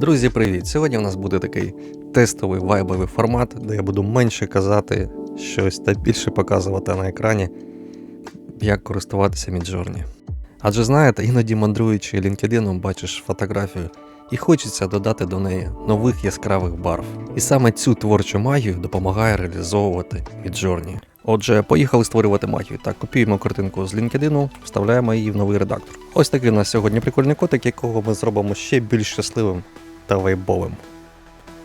Друзі, привіт! Сьогодні у нас буде такий тестовий вайбовий формат, де я буду менше казати щось та більше показувати на екрані, як користуватися Midjourney. Адже знаєте, іноді мандруючи LinkedIn, бачиш фотографію і хочеться додати до неї нових яскравих барв. І саме цю творчу магію допомагає реалізовувати Midjourney. Отже, поїхали створювати магію. Так, копіюємо картинку з LinkedIn, вставляємо її в новий редактор. Ось такий у нас сьогодні прикольний котик, якого ми зробимо ще більш щасливим та вейбовим.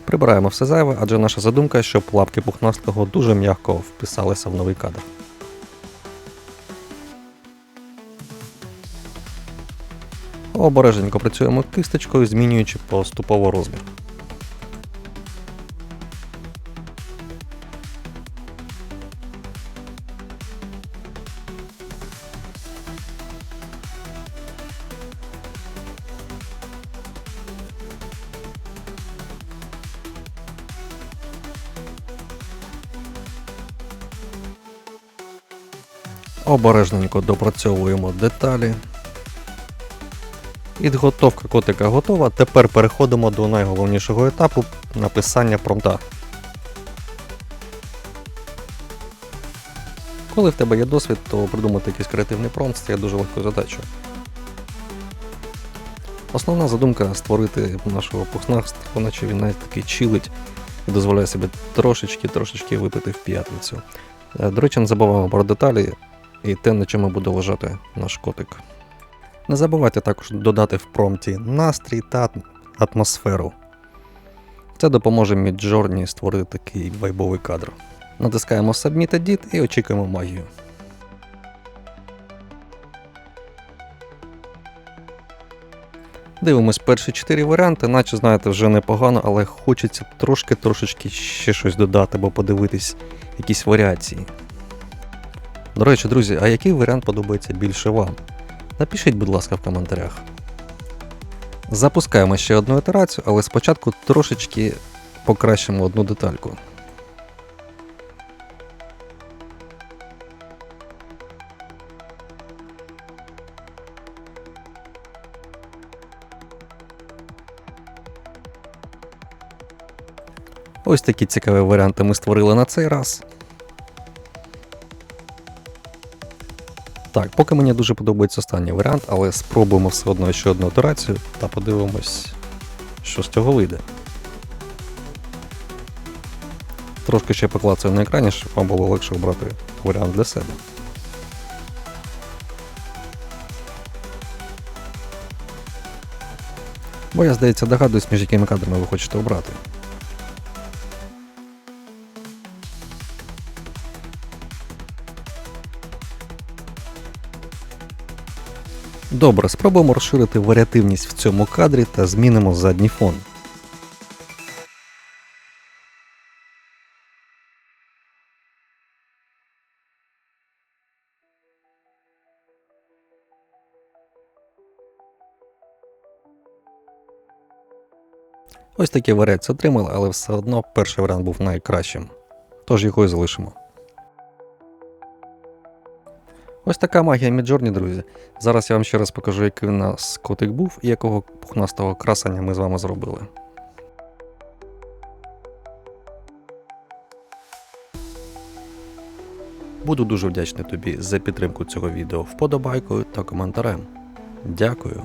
Прибираємо все зайве, адже наша задумка, щоб лапки пухнастого дуже м'яко вписалися в новий кадр. Обережненько працюємо кисточкою, змінюючи поступово розмір. Обережненько допрацьовуємо деталі. Підготовка котика готова. Тепер переходимо до найголовнішого етапу написання промпта. Коли в тебе є досвід, то придумати якийсь креативний промпт це є дуже легкою задачою. Основна задумка створити нашого пухнастого, наче він навіть такий чилить і дозволяє собі трошечки-трошечки випити в п'ятницю. Е, До речі, не забуваємо про деталі і те, на чому буде лежати наш котик. Не забувайте також додати в промпті настрій та атмосферу. Це допоможе Midjourney створити такий вайбовий кадр. Натискаємо Submit Edit і очікуємо магію. Дивимось перші чотири варіанти, наче знаєте, вже непогано, але хочеться трошки-трошечки ще щось додати, або подивитись якісь варіації. До речі, друзі, а який варіант подобається більше вам? Напишіть, будь ласка, в коментарях. Запускаємо ще одну ітерацію, але спочатку трошечки покращимо одну детальку. Ось такі цікаві варіанти ми створили на цей раз. Так, поки мені дуже подобається останній варіант, але спробуємо все одно ще одну операцію та подивимось, що з цього вийде. Трошки ще поклацаю на екрані, щоб вам було легше обрати варіант для себе. Бо я, здається, догадуюсь, між якими кадрами ви хочете обрати. Добре, спробуємо розширити варіативність в цьому кадрі та змінимо задній фон. Ось такі варіації отримали, але все одно перший варіант був найкращим. Тож його і залишимо. Ось така магія Міджорні, друзі. Зараз я вам ще раз покажу, який у нас котик був і якого пухнастого красення ми з вами зробили. Буду дуже вдячний тобі за підтримку цього відео вподобайкою та коментарем. Дякую.